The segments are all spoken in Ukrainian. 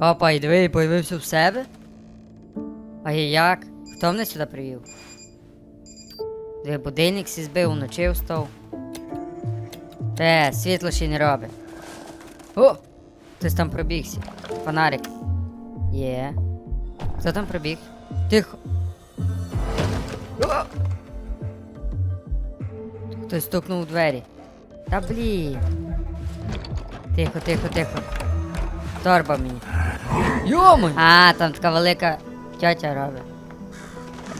Опа, і диви, появився в себе? А я як? Хто мене сюди привів? Диви, будильник сі збив, вночі встав. Те, світло ще не робить. О! Хтось там пробігся. Фонарик. Є. Хто там пробіг? Тихо. О! Хтось стукнув у двері. Та блін. Тихо, тихо, тихо. Торба мені. Йоми! А, там така велика тьотя робить.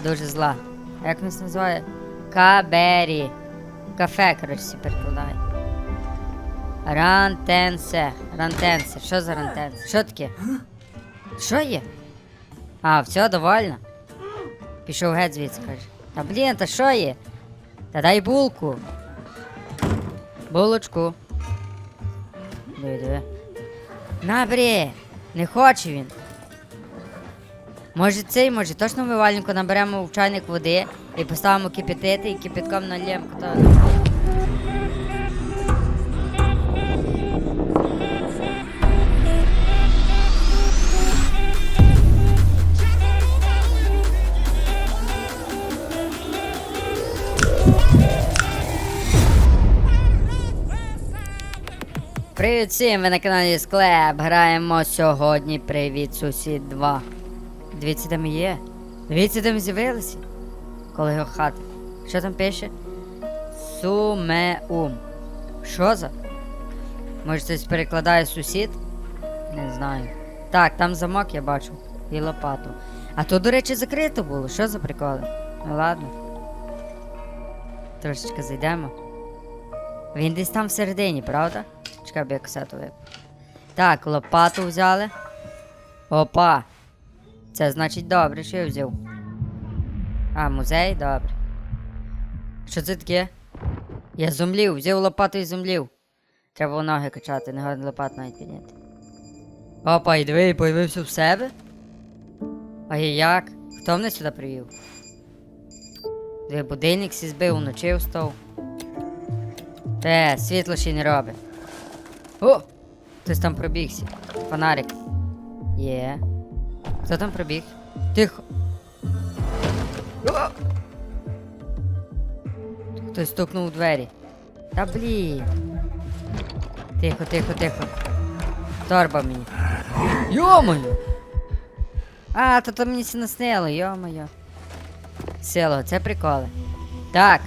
Дуже зла. Як нас називає? Кабері. Кафе, коротше, всі перекладає. Рантенсе. Рантенсе. Що за рантенсе? Що таке? Що є? А, все, довольно. Пішов геть звідси, каже. Та блін, та що є? Та дай булку. Булочку. Диви, диви. На, бре! Не хоче він. Може цей, може точно вивальнику наберемо в чайник води і поставимо кипятити і кипятком нальємо. Всім, ви на каналі Склеп. Граємо сьогодні Привіт сусід 2. Дивіться, ми є. Дивіться, ми з'явилися. Коли його хати. Що там пише? Сумеум. Що за? Може хтось перекладає сусід? Не знаю. Так, там замок я бачу. І лопату. А то, до речі, закрито було. Що за приколи? Ну ладно. Трошечки зайдемо. Він десь там всередині, правда? Чекай, бо я касету. Так, лопату взяли. Опа. Це значить добре, що я взяв. А, музей, добре. Що це таке? Я зумлів, взяв лопату і зумлів. Треба ноги качати, не годен лопат навіть підняти. Опа, і диви, появився в себе? А я як? Хто мене сюди привів? Диви, будильник сі збив, вночі встав. Те, світло ще не робить. О! Хтось там пробігся. Фонарик. Є. Хто там пробіг? Тихо. О! Хтось стукнув у двері. Та блін. Тихо, тихо, тихо. Торба мені. Йо-моє! А, то там мені це наснило, йо-моє. Село, це приколи. Так.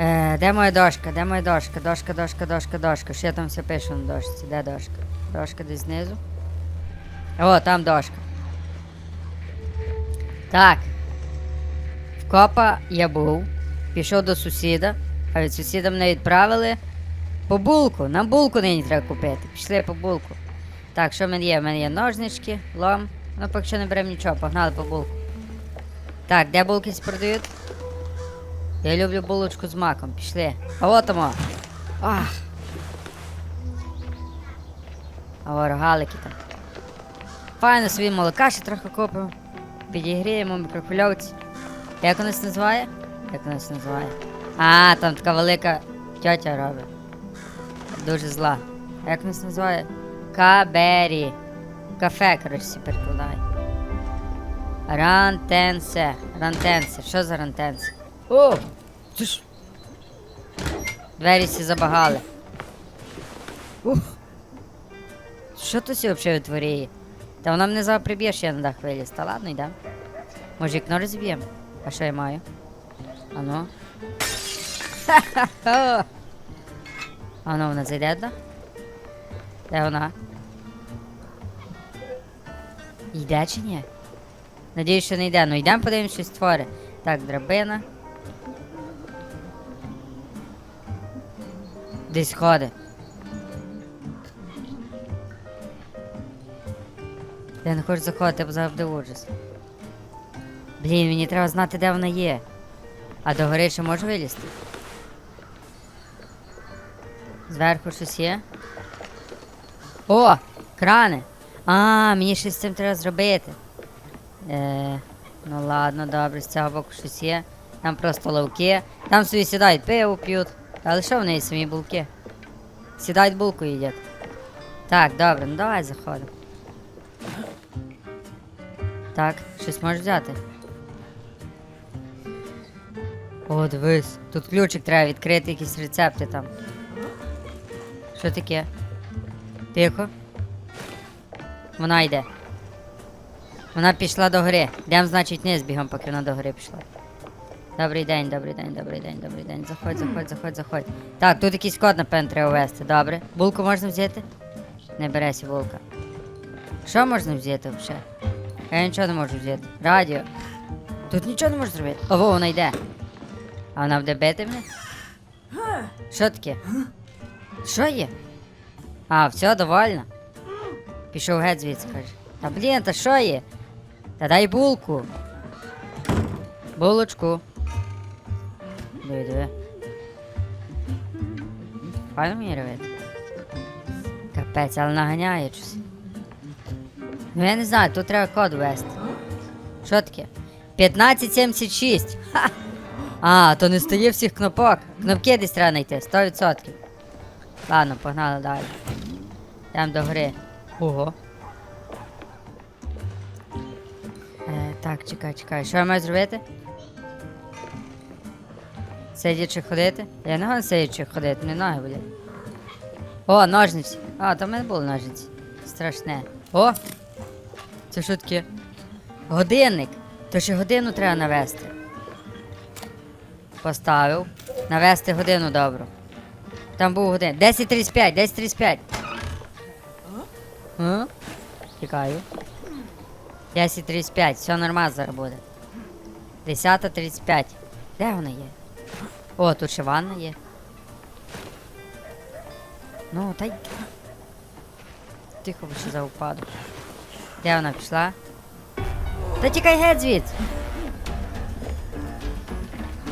Е, де моя дошка? Де моя дошка? Дошка, дошка, дошка, дошка. Що я там все пишу на дошці? Де дошка? Дошка десь знизу. О, там дошка. Так. В копа я був. Пішов до сусіда, а від сусіда мене відправили по булку. Нам булку нині треба купити. Пішли по булку. Так, що в мене є? В мене є ножнички, лом. Ну, поки що не беремо нічого, погнали по булку. Так, де булки продають? Я люблю булочку з маком. Пішли. А от. Ах. А о, рогалики там. Файно собі молока ще трохи купимо. Підігріємо мікрохвильовці. Як воно це називає? Як воно це називає? А, там така велика тьотя робить. Дуже зла. Як воно це називає? Кабері. Кафе, коротше, всі перекладає. Рантенсе. Рантенсе. Що за рантенсе? О! Це ж. Двері всі забагали. Ух. Що тут взагалі витворяє? Та вона мене зараз приб'є, що я на дах виліз. Та ладно, йдемо. Може вікно розб'ємо? А що я маю? Ану. Ха-ха-ха! Ану, вона зайде туди? Де вона? Йде чи ні? Надіюсь, що не йде. Ну йдемо подивимось, щось творить. Так, драбина. Десь ходить. Я не хочу заходити, бо завжди ужас. Блін, мені треба знати, де вона є. А до гори ще можу вилізти? Зверху щось є? О! Крани! А, мені щось з цим треба зробити. Е, ну ладно, добре, з цього боку щось є. Там просто ловки. Там собі сідають, пиво п'ють. Але що в неї самі булки? Сідають булку їдять. Так, добре, ну давай заходимо. Так, щось можеш взяти. О, дивись, тут ключик треба відкрити, якісь рецепти там. Що таке? Тихо. Вона йде. Вона пішла до гори. Йдемо, значить, вниз бігом, поки вона до гори пішла. Добрий день, добрий день, добрий день, добрий день. Заходь, заходь, заходь, заходь. Так, тут якийсь код, напевно, треба ввести. Добре. Булку можна взяти? Не береся булка. Що можна взяти взагалі? Я нічого не можу взяти. Радіо. Тут нічого не можу зробити. Ого, вона йде. А вона буде бити мене? Що таке? Що є? А, все, довольно. Пішов геть звідси, каже. Та блін, та що є? Та дай булку. Булочку. Диви. Файно мені. Капець, але наганяє щось. Ну я не знаю, тут треба код ввести. Що таке? 1576. Ха! А, то не стає всіх кнопок. Кнопки десь треба знайти, 100%. Ладно, погнали далі. Йдемо до гори. Ого. Е, так, чекай, чекай. Що я маю зробити? Сидячи ходити? Я не можу сидячи ходити, не ноги болять. О, ножниці. А, там в мене були ножниці. Страшне. О! Це що таке? Годинник. То ще годину треба навести. Поставив. Навести годину добру. Там був годин. 10.35, 10.35. А? Чекаю. 10.35, все нормально зараз буде. 10.35. Де вона є? О, тут ще ванна є. Ну, та й. Тихо ще за упаду. Де вона пішла? Та тікай геть звідси.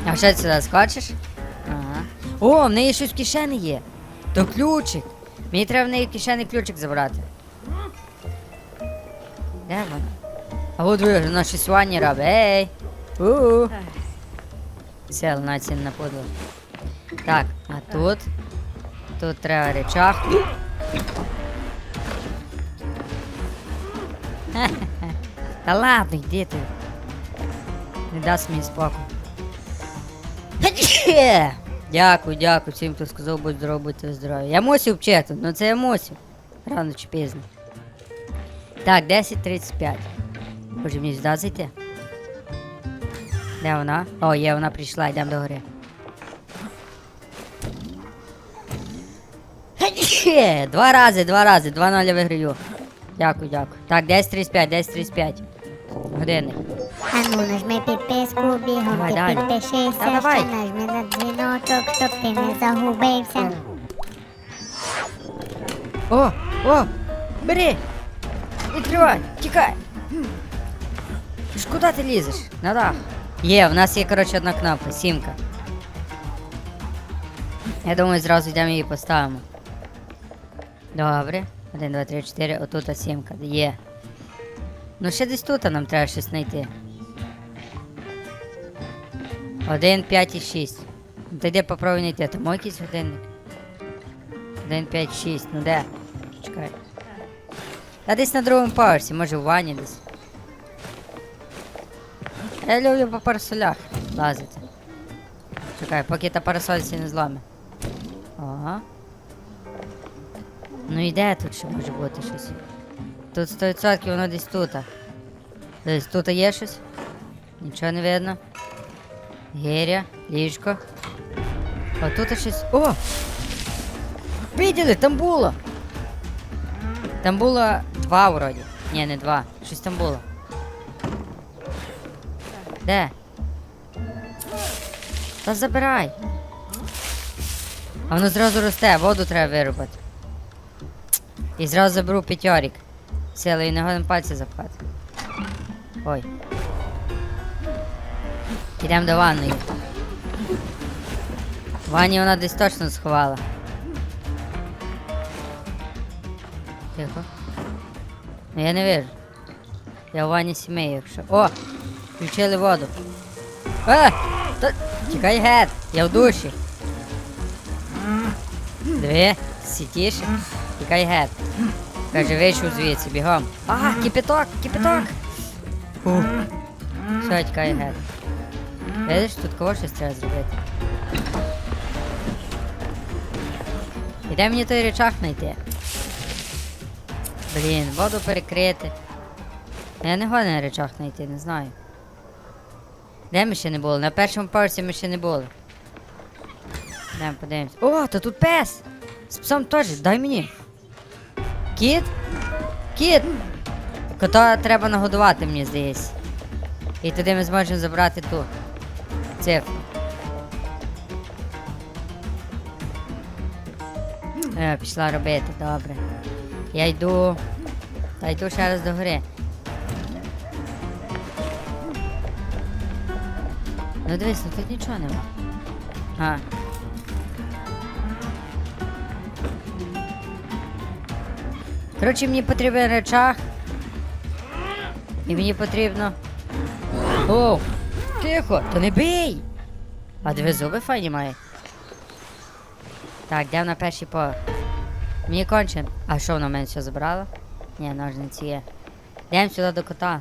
А що ти сюди скочиш? Ага. О, в неї щось в кишені є. То ключик. Мені треба в неї кишені ключик забрати. Де вона? А от вона щось ванні робить. Ей! У-у. Сел на ці на подло. Так, а тут. Тут треба речах. Та ладно, йди ти. Не дасть мені спокою. Дякую, дякую всім, хто сказав, будь здоров, будьте здорові. Я мусив вчити, ну це я мусив. Рано чи пізно. Так, 10.35. Може мені сюди? Де вона? О, є, вона прийшла, йдемо до гори. Два рази, два рази, два ноля виграю. Дякую, дякую. Так, 10.35, 10.35. Годинник. А ну нажми підписку, бігом ти далі. підпишися, Та давай. ще нажми на дзвіночок, щоб ти не загубився. О, о, бери! Відкривай, тікай! Ти ж куди ти лізеш? На дах. Є, в нас є, коротше, одна кнопка, сімка. Я думаю, зразу йдемо її поставимо. Добре. Один, два, три, чотири, отут сімка. Є. Ну ще десь тут нам треба щось знайти. Один, п'ять і шість. Ну, Та йди попробуй знайти. Там мой якийсь годинник. 1, 5, 6, ну де? Чекай. Та десь на другому поверсі, може в ванні десь. Я люблю по парасолях лазити. Чекай, поки та парасольці не зломе. Ага. Ну і де тут ще може бути щось? Тут 100% воно десь тут. Десь тут є щось? Нічого не видно. Гіря, ліжко. А тут щось. О! Виділи, там було. Там було два вроді. Ні, не два. Щось там було. Де? Та забирай. А воно зразу росте, воду треба вирубати. І зразу заберу п'ятьорік. Силою не годин пальці запхати. Ой. Ідемо до ванної. В ванні вона десь точно сховала. Тихо. Ну я не вижу. Я в ванні сімей, якщо. О! Включили воду. Е! Та... Тікай геть! Я в душі. Диви, сітіше. Тікай геть. Каже, вийшов звідси, бігом. А, кипяток, кипяток! Фу. Все, тікай геть. Видиш, тут кого щось треба зробити. І де мені той речах знайти? Блін, воду перекрити. Я не годен на речах знайти, не знаю. Де ми ще не були? На першому поверсі ми ще не були. Йдемо подивимось. О, то тут пес! З псом теж, дай мені. Кіт? Кіт! Кота треба нагодувати, мені здається. І тоді ми зможемо забрати ту цифру. Е, пішла робити, добре. Я йду. Та йду ще раз до гори. Ну дивись, ну тут нічого нема. А. Коротше, мені потрібен речах. І мені потрібно. Оу! Тихо! То не бий! А диви зуби файні має. Так, йдемо на перший поверх. Мені конче. А що вона в мене все забрала? Ні, ножниці є. Йдемо сюди до кота.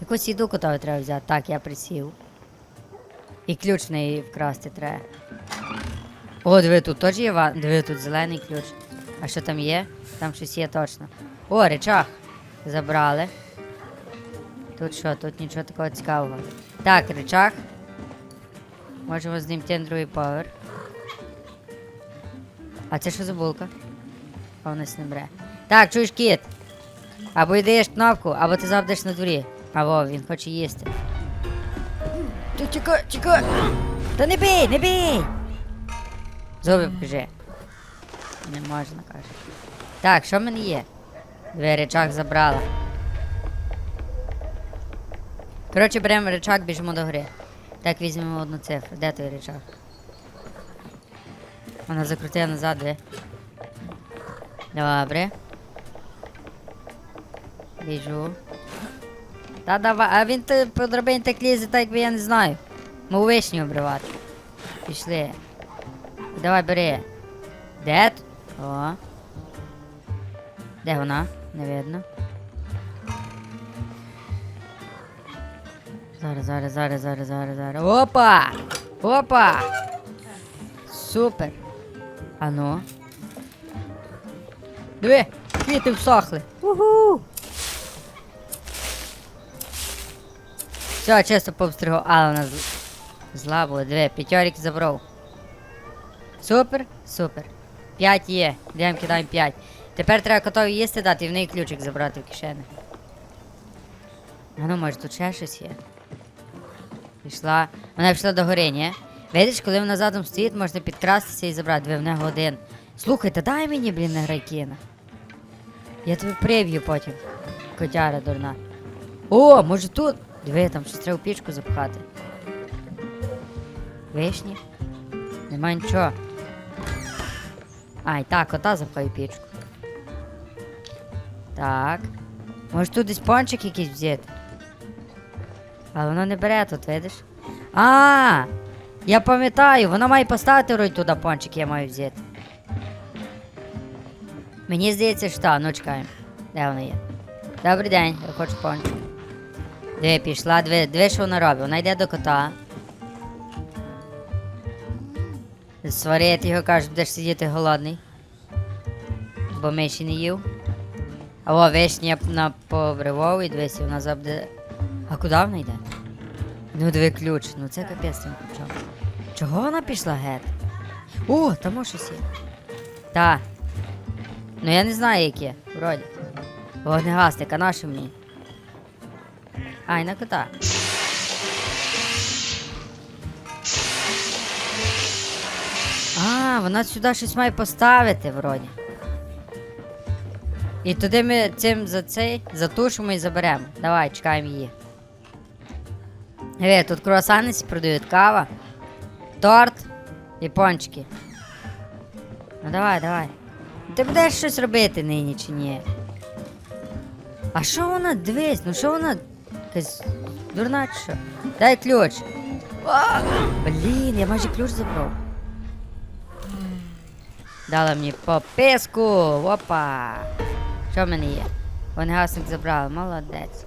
Якусь їду котові треба взяти. Так, я присів. І ключ в неї вкрасти треба. О, диви, тут теж є ва... Диви, тут зелений ключ. А що там є? Там щось є точно. О, речах. Забрали. Тут що, тут нічого такого цікавого. Так, речах. Можемо знімти на другий поверх. А це що за булка? А вона не бре. Так, чуєш кіт. Або йдеш кнопку, або ти завжди на дворі. Або він хоче їсти. Ти чекай, чекай! Та не бий, не бий! Зуби покажи. Не можна, каже. Так, що в мене є? Дві речах забрала. Коротше, беремо речак, біжимо до гри. Так, візьмемо одну цифру. Де той речак? Вона закрутила назад, де? Добре. Біжу. Та давай, а він ти по так лізе, так якби я не знаю. Мов вишню обривати. Пішли. Давай бери. Де? О. Де вона? Не видно. Зараз, зараз, зараз, зараз, зараз, зараз. Опа! Опа! Супер. А ну. Диви, квіти всохли. Уху! Все, чисто повстригав, але вона зла була. Диви, п'ятьорік забрав. Супер, супер. П'ять є. Йдемо кидаємо п'ять. Тепер треба котові їсти дати і в неї ключик забрати в кишені. А ну, може тут ще щось є. Пішла. Вона пішла до гори, ні? Видиш, коли вона задом стоїть, можна підкрастися і забрати. Диви, в неї один. Слухай, та дай мені, блін, на грайкіна. Я тобі приб'ю потім. Котяра дурна. О, може тут? Диви, там щось треба в пічку запхати. Вишні? Нема нічого. Ай, так, кота запхаю пічку. Так. Може тут десь пончик якийсь взяти? Але воно не бере тут, видиш? А! Я пам'ятаю, вона має поставити вроді туди пончик, я маю взяти. Мені здається, що та, ну чекаємо. Де вона є? Добрий день, я хочу пончик. Диви, пішла, диви, диви, що вона робить. Вона йде до кота. Сварити його, каже, будеш сидіти голодний. Бо ми ще не їв. А о, вишня на повривов і дивись, вона забуде. А куди вона йде? Ну диви ключ, ну це капець тим ключом. Чого вона пішла геть? О, там щось є. Та. Ну я не знаю яке, вроді. Вогнегасник, а наше мені. Ай, на кота. А, вона сюди щось має поставити, вроді. І туди ми цим за цей затушимо і заберемо. Давай, чекаємо її. Диви, тут круасани продають, кава, торт і пончики. Ну давай, давай. Ти будеш щось робити нині чи ні? А що вона дивись? Ну що вона якась дурна що? Дай ключ. А, блін, я майже ключ забрав. Дала мені пописку. Опа. Що в мене є? Вогнегасник забрали, молодець.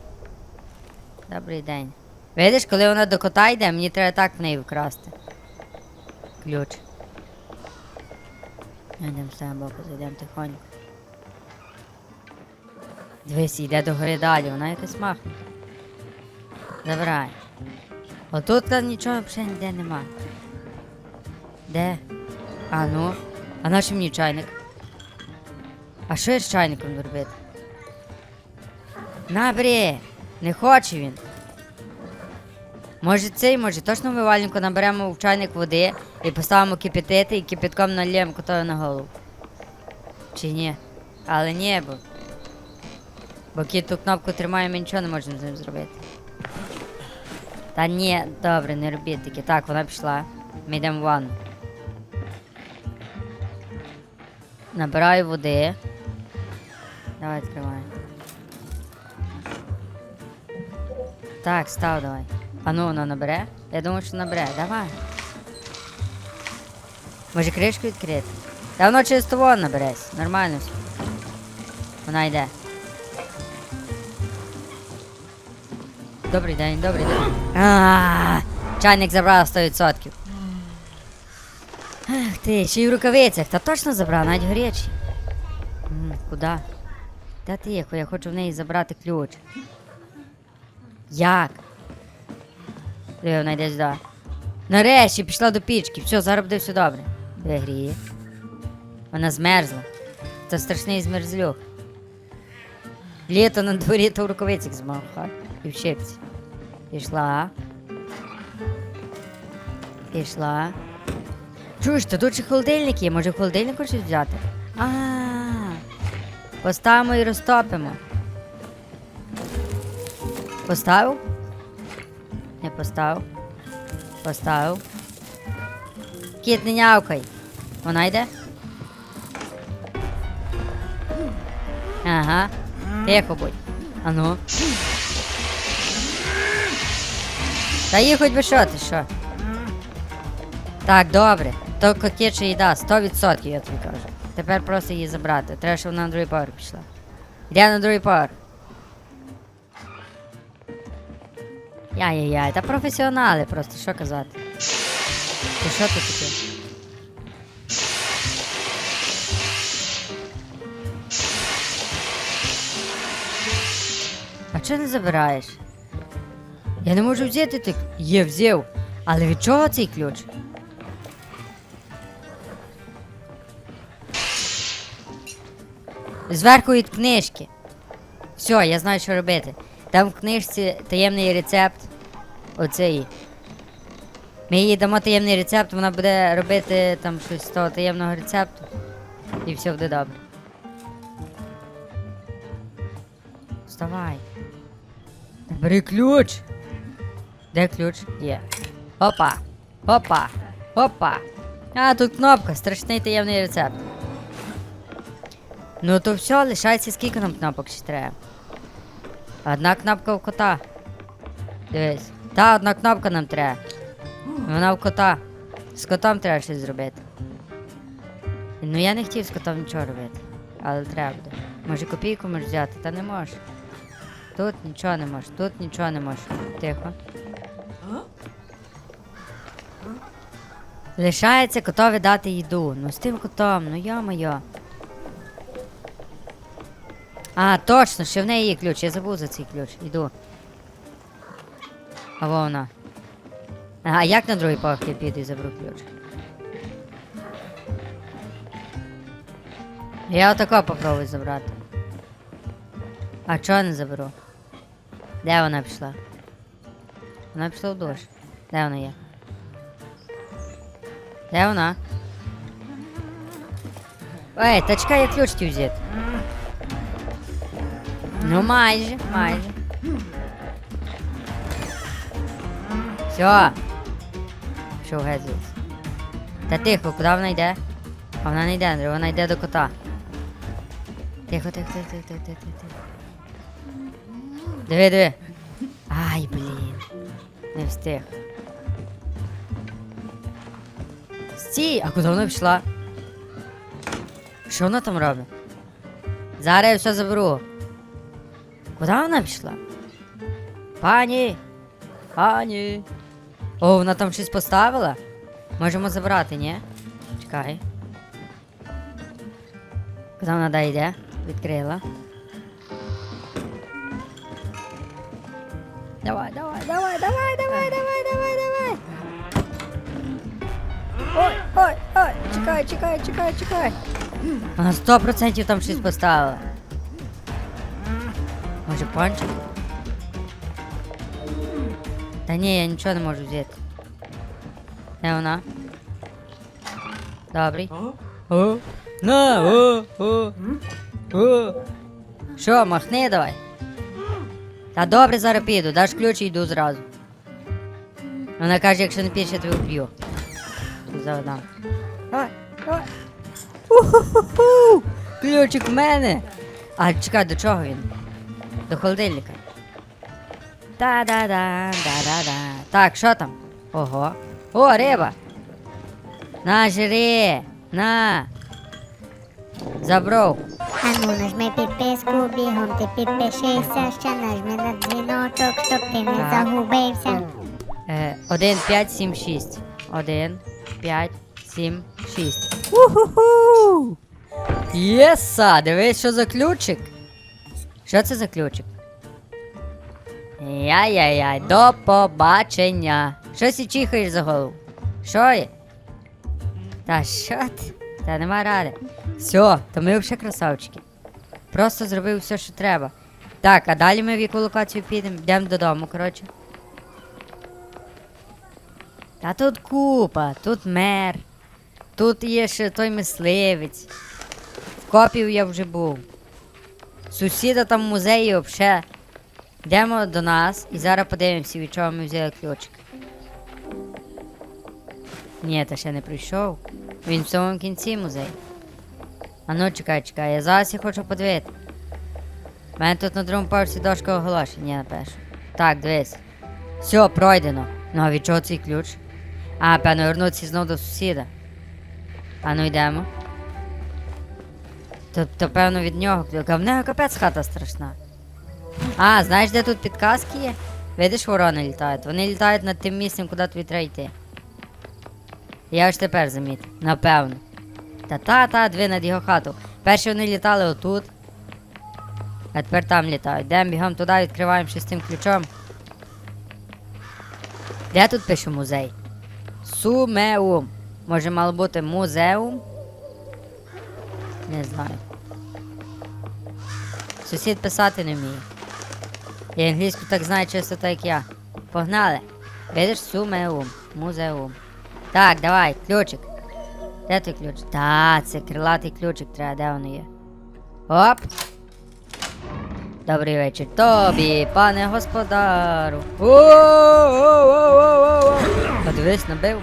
Добрий день. Видиш, коли вона до кота йде, мені треба так в неї вкрасти. Ключ. Йдемо з того боку, зайдемо тихонько. Дивись, йде до гори далі, вона якась махне. Забирай. Отут там нічого взагалі ніде нема. Де? А ну. А наш мені чайник? А що я з чайником робити? Набрі! Не хоче він. Може цей, може точно вивальнику наберемо в чайник води і поставимо кипятити і кипятком нальємо котові на голову. Чи ні? Але ні, бо. Бо кіт ту кнопку тримає, ми нічого не можемо з ним зробити. Та ні, добре, не робіть таке. Так, вона пішла. Ми йдемо. Набираю води. Давай відкривай. Так, став давай. А ну воно набере? Я думаю, що набере. Давай. Може кришку відкрити? Та воно через того набереться. Нормально все. Вона йде. Добрий день, добрий день. А, Чайник забрав 100%. Ах ти, ще й в рукавицях. Та точно забрав, навіть гарячий. М, Куди? Та тихо, я хочу в неї забрати ключ. Як? Вона йде сюди. Нарешті пішла до пічки. Все, зараз буде все добре. Де гріє? Вона змерзла. Це страшний змерзлюк. Літо на дворі то в рукавицях змахав. І в щепці. Пішла. Пішла. Чуєш, то тут ще холодильник є, може в холодильнику щось взяти? А. Поставимо і розтопимо. Поставив? Не поставив. Поставив. Кіт, не нявкай. Вона йде? Ага. Тихо будь. Ану. Та хоч би що ти що? Так, добре. То кокетша їда, 100% я тобі кажу. Тепер просто її забрати. Треба, щоб вона на другий поверх пішла. Йде на другий поверх. Яй-яй-яй, та професіонали просто, що казати. Ти що тут таке? А чого не забираєш? Я не можу взяти ти. Є, взяв. Але від чого цей ключ? Зверху від книжки. Все, я знаю, що робити. Там в книжці таємний рецепт. Оцей. Ми їй дамо таємний рецепт, вона буде робити там щось з того таємного рецепту. І все буде добре. Вставай. Бери ключ. Де ключ? Є. Опа. Опа. Опа. А, тут кнопка, страшний таємний рецепт. Ну то все, лишається скільки нам кнопок ще треба. Одна кнопка в кота. Дивись. Та одна кнопка нам треба. Вона в кота. З котом треба щось зробити. Ну я не хотів з котом нічого робити. Але треба буде. Може копійку можеш взяти, та не можеш. Тут нічого не можеш, тут нічого не можеш. Тихо. Лишається котові дати їду. Ну з тим котом, ну йо-моє. А, точно, ще в неї є ключ, я забув за цей ключ. Іду. А во вона. А як на другий поверх я піду і заберу ключ? Я отако попробую забрати. А чого не заберу? Де вона пішла? Вона пішла в душ. Де вона є? Де вона? Ей, та чекай, я ключ взяти. Ну майже, майже. Все. Пішов геть. Та тихо, куди вона йде? А вона не йде, Андрій, вона йде до кота. Тихо, тихо, тихо, тихо, тихо, тихо, тихо. Диви, диви. Ай, блін. Не встиг. Стій! А куди вона пішла? Що вона там робить? Зараз я все заберу. Куди вона пішла? Пані! Пані! О, вона там щось поставила? Можемо забрати, ні? Чекай. Куди вона да? Відкрила. Давай, давай, давай, давай, давай, Ой, ой, ой, чекай, чекай, чекай, чекай. Вона сто процентів там щось поставила. Може пончик? Та ні, я нічого не можу взяти. Де вона? Добрий. О, на, о, о, о. Що, махни давай. Та добре, зараз піду, даш ключ і йду зразу. Вона каже, якщо не підеш, я тебе вб'ю. Завдам. Давай, давай. Уху-ху-ху! Ключик в мене. А чекай, до чого він? До холодильника. Та-да-да, да-да-да. Так, що там? Ого. О, риба. На, жри. На. Забров. А ну нажми підписку, бігом ти підпишися, ще нажми на дзвіночок, щоб ти не Так. загубився. Е, 1, 5, 7, 6. 1, 5, 7, 6. Уху! Єса! Дивись, що за ключик. Що це за ключик? Яй-яй-яй, до побачення. Щось і чихаєш за голову. Що є? Та що ти? Та нема ради. Все, то ми взагалі красавчики. Просто зробив все, що треба. Так, а далі ми в яку локацію підемо? Йдемо додому, коротше. Та тут купа, тут мер, тут є ще той мисливець. В копів я вже був. Сусіда там в музеї взагалі. Йдемо до нас і зараз подивимося, від чого ми взяли ключик. Ні, та ще не прийшов. Він в самому кінці музею. А ну чекай, чекай, я зараз я хочу подивити. У мене тут на другому поверсі дошка оголошень, ні, напишу. Так, дивись. Все, пройдено. Ну а від чого цей ключ? А, певно, вернутися знову до сусіда. А ну йдемо. Тобто, певно, від нього. В нього капець хата страшна. А, знаєш, де тут підказки є? Видиш, ворони літають. Вони літають над тим місцем, куди тобі треба йти. Я ж тепер замітив. Напевно. Та-та-та, дві над його хату. Перші вони літали отут. А тепер там літають. Йдемо бігом туди, відкриваємо шестим ключом. Де тут пише музей? Сумеум. Може мало бути музеум? Не знаю. Сусід писати не вміє. І англійську так знає чисто так як я. Погнали. Видиш сумеум. Музеум. Так, давай, ключик. Де той ключ? Та, це крилатий ключик треба, де воно є? Оп! Добрий вечір тобі, пане господару. Подивись, набив.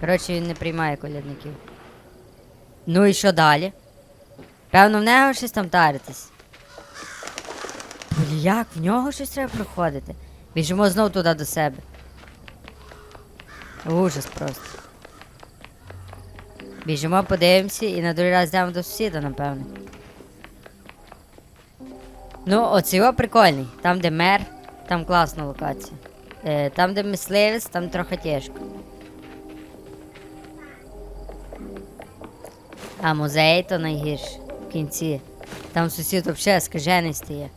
Коротше, він не приймає колядників. Ну і що далі? Певно, в нього щось там таритись. Як в нього щось треба проходити? Біжимо знов туди до себе. Ужас просто. Біжимо, подивимося і на другий раз йдемо до сусіда, напевно. Ну, оцей його прикольний. Там, де мер, там класна локація. Е, там, де мисливець, там трохи тяжко. А музей то найгірше в кінці. Там сусід взагалі скажений стає.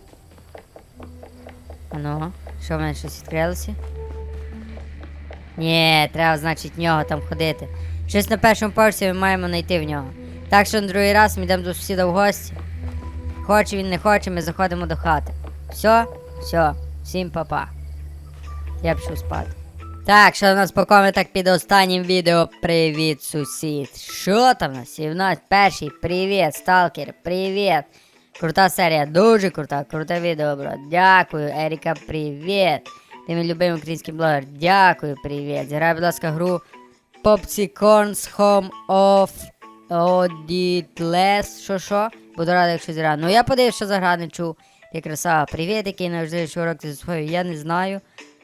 А ну, що в мене щось відкрилося? Ні, треба, значить, в нього там ходити. Щось на першому поверсі ми маємо знайти в нього. Так що на другий раз ми йдемо до сусіда в гості. Хоче він не хоче, ми заходимо до хати. Все, все, всім па-па. Я пішов спати. Так, що в нас по коментах під останнім відео. Привіт, сусід. Що там в нас? І в нас перший привіт, сталкер, привіт. Крута серія, дуже крута, круте відео, бро. Дякую, Еріка, привіт. Ти мій любимий український блогер. Дякую, привіт. Зіграй, будь ласка, гру Popsicons Home of Auditless. Що що? Буду радий, якщо зіграю. Ну я подивився, що за гра не чув. Ти красава. Привіт, який найважливіший урок ти засвоїв. Я не знаю.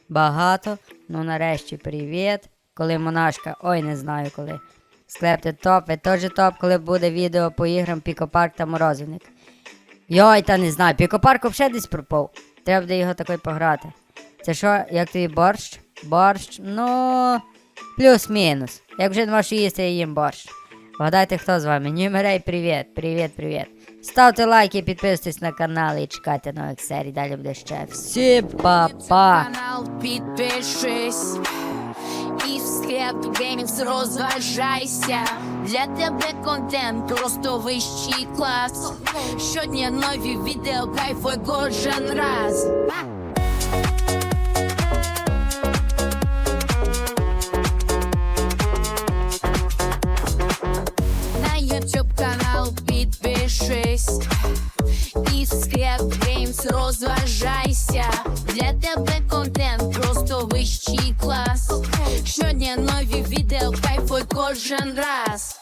Багато. Ну нарешті привіт. Коли монашка. Ой, не знаю коли. Склепте топ, ви теж топ, коли буде відео по іграм Пікопарк та Морозивник. Йой, та не знаю, Пікопарк взагалі десь пропав. Треба буде його такий пограти. Це що, як тобі борщ? Борщ, ну. Плюс-мінус. Як вже не можеш їсти, я їм борщ. Вгадайте, хто з вами? Нюмерей, привіт, привіт, привіт. Ставте лайки, підписуйтесь на канал і чекайте нових серій. Далі буде ще. Всім па-па! канал підпишись і в геймс розважайся. Для тебе контент просто вищий клас. Щодня нові відео, кайфуй кожен раз. Підпишись і в склеп геймс розважайся. Для тебе контент просто вищий клас. Щодня нові відео, кайфуй кожен раз.